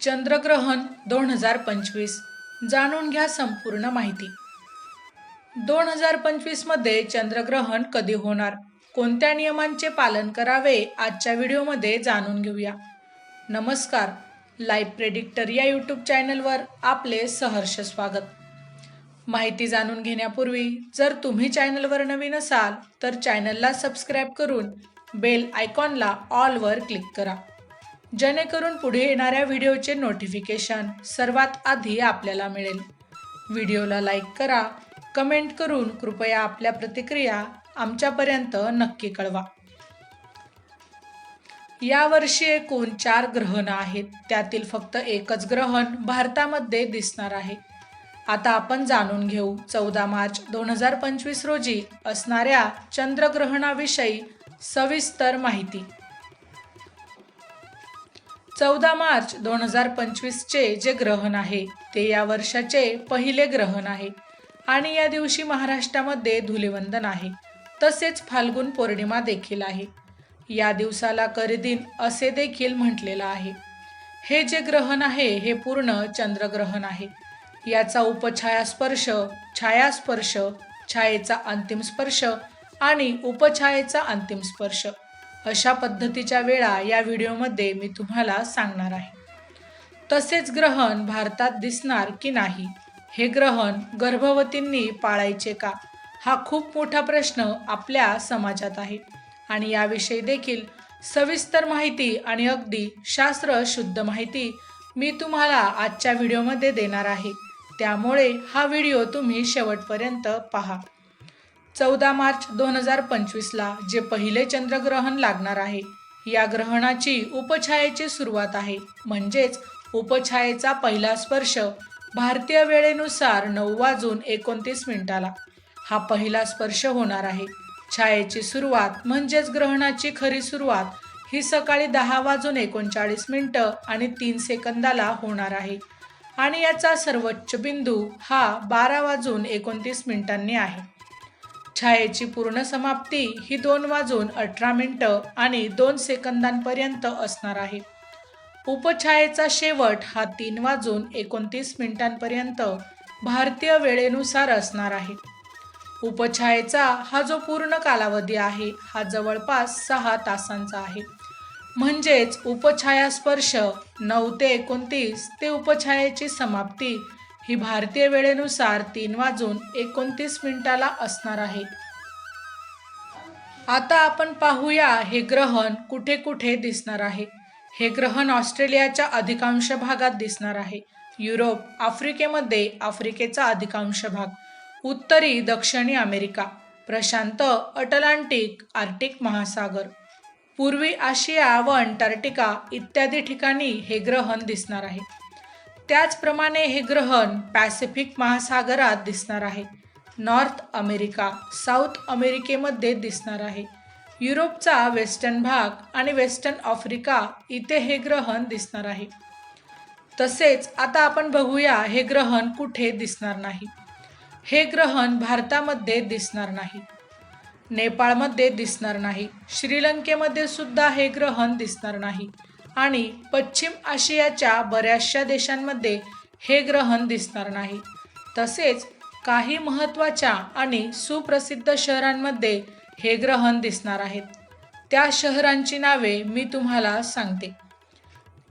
चंद्रग्रहण दोन हजार पंचवीस. जाणून घ्या संपूर्ण माहिती. दोन हजार पंचवीसमध्ये चंद्रग्रहण कधी होणार? कोणत्या नियमांचे पालन करावे? आजच्या व्हिडिओमध्ये जाणून घेऊया. नमस्कार. लाईव्ह प्रेडिक्टर या यूट्यूब चॅनलवर आपले सहर्ष स्वागत. माहिती जाणून घेण्यापूर्वी जर तुम्ही चॅनलवर नवीन असाल तर चॅनलला सबस्क्राईब करून बेल आयकॉनला ऑलवर क्लिक करा. जेणेकरून पुढे येणाऱ्या व्हिडिओचे नोटिफिकेशन सर्वात आधी आपल्याला मिळेल. व्हिडिओला लाईक करा कमेंट करून कृपया आपल्या प्रतिक्रिया आमच्यापर्यंत नक्की कळवा. यावर्षी एकूण चार ग्रहण आहेत त्यातील फक्त एकच ग्रहण भारतामध्ये दिसणार आहे. आता आपण जाणून घेऊ चौदा मार्च दोन हजार पंचवीस रोजी असणाऱ्या चंद्रग्रहणाविषयी सविस्तर माहिती. चौदा मार्च दोन हजार पंचवीसचे जे ग्रहण आहे ते या वर्षाचे पहिले ग्रहण आहे. आणि या दिवशी महाराष्ट्रामध्ये धुलिवंदन आहे. तसेच फाल्गुन पौर्णिमा देखील आहे. या दिवसाला करदिन असे देखील म्हटलेलं आहे. हे जे ग्रहण आहे हे पूर्ण चंद्रग्रहण आहे. याचा उपछायास्पर्श छायास्पर्श छायेचा अंतिम स्पर्श आणि उपछायेचा अंतिम स्पर्श. अशा पद्धतीच्या वेळा या व्हिडिओमध्ये मी तुम्हाला सांगणार आहे. तसेच ग्रहण भारतात दिसणार की नाही हे ग्रहण गर्भवतींनी पाळायचे का? हा खूप मोठा प्रश्न आपल्या समाजात आहे आणि याविषयी देखील सविस्तर माहिती आणि अगदी शास्त्र शुद्ध माहिती मी तुम्हाला आजच्या व्हिडिओमध्ये देणार आहे. त्यामुळे हा व्हिडिओ तुम्ही शेवटपर्यंत पहा. चौदा मार्च दोन हजार पंचवीसला जे पहिले चंद्रग्रहण लागणार आहे या ग्रहणाची उपछायेची सुरुवात आहे. म्हणजेच उपछायेचा पहिला स्पर्श भारतीय वेळेनुसार नऊ वाजून एकोणतीस मिनिटाला. हा पहिला स्पर्श होणार आहे. छायेची सुरुवात म्हणजेच ग्रहणाची खरी सुरुवात ही सकाळी दहा वाजून एकोणचाळीस मिनटं आणि तीन सेकंदाला होणार आहे. आणि याचा सर्वोच्च बिंदू हा बारा वाजून एकोणतीस मिनिटांनी आहे. छायेची पूर्ण समाप्ती ही दोन वाजून अठरा मिनटं आणि दोन सेकंदांपर्यंत असणार आहे. उपछायेचा शेवट हा तीन वाजून एकोणतीस मिनिटांपर्यंत भारतीय वेळेनुसार असणार आहे. उपछायेचा हा जो पूर्ण कालावधी आहे हा जवळपास सहा तासांचा आहे. म्हणजेच उपछाया स्पर्श नऊ ते एकोणतीस ते उपछायेची समाप्ती ही भारतीय वेळेनुसार तीन वाजून एकोणतीस मिनिटाला असणार आहे आता आपण पाहूया हे ग्रहण कुठे कुठे दिसणार आहे. हे ग्रहण ऑस्ट्रेलियाच्या अधिकांश भागात दिसणार आहे. युरोप आफ्रिकेमध्ये आफ्रिकेचा अधिकांश भाग. उत्तरी दक्षिणी अमेरिका. प्रशांत अटलांटिक आर्टिक महासागर. पूर्वी आशिया व अंटार्क्टिका इत्यादी ठिकाणी हे ग्रहण दिसणार आहे. त्याचप्रमाणे हे ग्रहण पॅसिफिक महासागरात दिसणार आहे. नॉर्थ अमेरिका साऊथ अमेरिकेमध्ये दिसणार आहे. युरोपचा वेस्टर्न भाग आणि वेस्टर्न आफ्रिका इथे हे ग्रहण दिसणार आहे. तसेच आता आपण बघूया हे ग्रहण कुठे दिसणार नाही. हे ग्रहण भारतामध्ये दिसणार नाही. नेपाळमध्ये दिसणार नाही. श्रीलंकेमध्ये सुद्धा हे ग्रहण दिसणार नाही. आणि पश्चिम आशियाच्या बऱ्याचशा देशांमध्ये हे ग्रहण दिसणार नाही. तसेच काही महत्त्वाच्या आणि सुप्रसिद्ध शहरांमध्ये हे ग्रहण दिसणार आहेत. त्या शहरांची नावे मी तुम्हाला सांगते.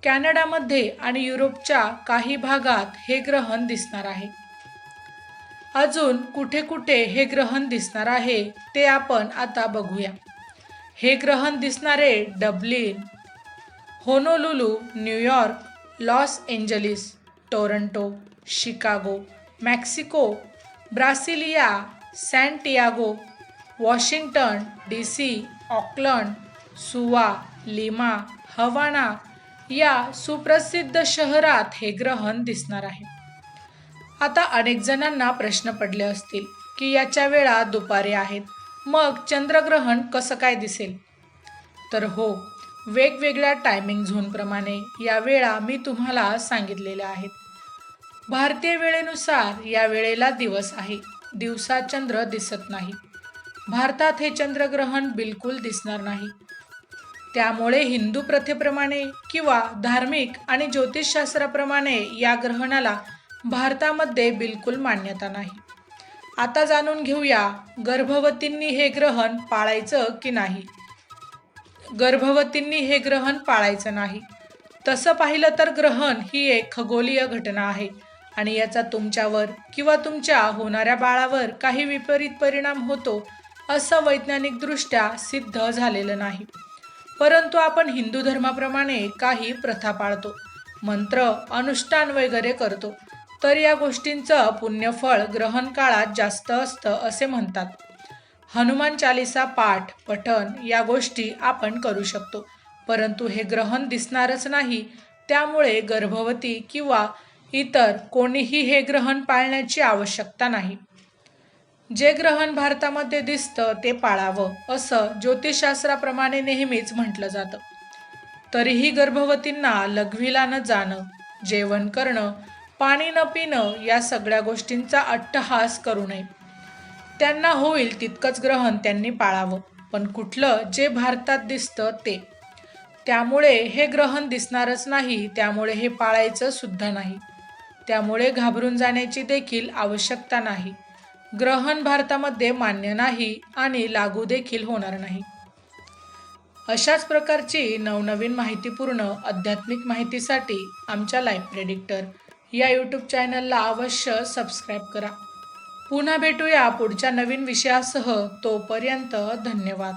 कॅनडामध्ये आणि युरोपच्या काही भागात हे ग्रहण दिसणार आहे. अजून कुठे कुठे हे ग्रहण दिसणार आहे ते आपण आता बघूया. हे ग्रहण दिसणारे Dublin Honolulu New York Los Angeles Toronto Chicago Mexico Brasilia Santiago Washington D C Auckland Suva Lima Havana या सुप्रसिद्ध शहरात हे ग्रहण दिसणार आहे. आता अनेक जणांना प्रश्न पडले असतील की याच्या वेळा दुपारी आहेत. मग चंद्रग्रहण कसं काय दिसेल? तर हो वेगवेगळ्या टायमिंग झोनप्रमाणे या वेळा मी तुम्हाला सांगितलेल्या आहेत. भारतीय वेळेनुसार या वेळेला दिवस आहे. दिवसा चंद्र दिसत नाही. भारतात हे चंद्रग्रहण बिलकुल दिसणार नाही. त्यामुळे हिंदू प्रथेप्रमाणे किंवा धार्मिक आणि ज्योतिषशास्त्राप्रमाणे या ग्रहणाला भारतामध्ये बिलकुल मान्यता नाही. आता जाणून घेऊया गर्भवतींनी हे ग्रहण पाळायचं की नाही. गर्भवतींनी हे ग्रहण पाळायचं नाही. तसं पाहिलं तर ग्रहण ही एक खगोलीय घटना आहे आणि याचा तुमच्यावर किंवा तुमच्या होणाऱ्या बाळावर काही विपरीत परिणाम होतो असं वैज्ञानिकदृष्ट्या सिद्ध झालेलं नाही. परंतु आपण हिंदू धर्माप्रमाणे काही प्रथा पाळतो मंत्र अनुष्ठान वगैरे करतो तर या गोष्टींचं पुण्यफळ ग्रहण काळात जास्त असतं असे म्हणतात. हनुमान चालिसा पाठ पठण या गोष्टी आपण करू शकतो. परंतु हे ग्रहण दिसणारच नाही त्यामुळे गर्भवती किंवा इतर कोणीही हे ग्रहण पाळण्याची आवश्यकता नाही. जे ग्रहण भारतामध्ये दिसतं ते पाळावं असं ज्योतिषशास्त्राप्रमाणे नेहमीच म्हटलं जातं. तरीही गर्भवतींना लघवीला न जाणं जेवण करणं पाणी न पिणं या सगळ्या गोष्टींचा अट्टहास करू नये. त्यांना होईल तितकंच ग्रहण त्यांनी पाळावं. पण कुठलं जे भारतात दिसतं ते. त्यामुळे हे ग्रहण दिसणारच नाही त्यामुळे हे पाळायचं सुद्धा नाही. त्यामुळे घाबरून जाण्याची देखील आवश्यकता नाही. ग्रहण भारतामध्ये मान्य नाही आणि लागू देखील होणार नाही. अशाच प्रकारची नवनवीन माहितीपूर्ण आध्यात्मिक माहितीसाठी आमच्या लाईफ प्रेडिक्टर या यूट्यूब चॅनलला अवश्य सबस्क्राईब करा. पुन्हा भेटूया पुढच्या नवीन विषयासह. तोपर्यंत धन्यवाद.